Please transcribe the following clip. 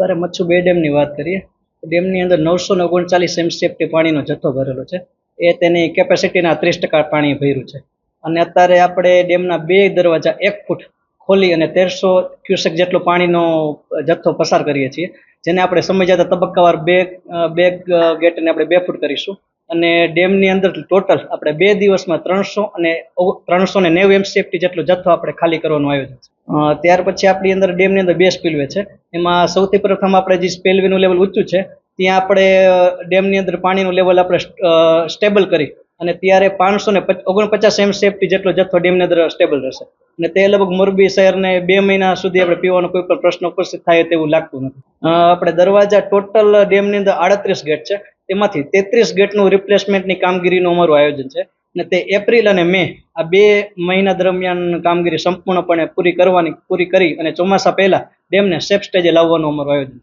અત્યારે મચ્છુ બે ડેમની વાત કરીએ ડેમની અંદર નવસો ને ઓગણચાલીસ એમસીએફટી પાણીનો જથ્થો ભરેલો છે. એ તેની કેપેસિટીના ત્રીસ ટકા પાણી ભર્યું છે. અને અત્યારે આપણે ડેમના બે દરવાજા એક ફૂટ ખોલી અને તેરસો ક્યુસેક જેટલો પાણીનો જથ્થો પસાર કરીએ છીએ, જેને આપણે સમય જતા તબક્કાવાર બે બે ગેટને આપણે બે ફૂટ કરીશું. અને ડેમની અંદર ટોટલ આપણે બે દિવસમાં ત્રણસો અને ત્રણસો ને નેવું એમસીએફટી જેટલો જથ્થો આપણે ખાલી કરવાનું આયોજન છે. ત્યાર પછી આપણી અંદર ડેમની અંદર બે સ્પીલવે છે. એમાં સૌથી પ્રથમ આપણે જે સ્પેલવીનું લેવલ ઊંચું છે, ત્યાં આપણે ડેમની અંદર પાણીનું લેવલ આપણે સ્ટેબલ કરી અને ત્યારે પાંચસો ને ઓગણપચાસ એમ સેફટી જેટલો જથ્થો ડેમની અંદર સ્ટેબલ રહેશે. અને તે લગભગ મોરબી શહેરને બે મહિના સુધી આપણે પીવાનો કોઈ પણ પ્રશ્ન ઉપસ્થિત થાય તેવું લાગતું નથી. આપણે દરવાજા ટોટલ ડેમની અંદર આડત્રીસ ગેટ છે. તેમાંથી તેત્રીસ ગેટનું રિપ્લેસમેન્ટની કામગીરીનું અમારું આયોજન છે. અને તે એપ્રિલ અને મે આ બે મહિના દરમિયાન કામગીરી સંપૂર્ણપણે પૂરી કરવાની, પૂરી કરી અને ચોમાસા પહેલા ડેમને સેફ સ્ટેજે લાવવાનું અમારું આયોજન છે.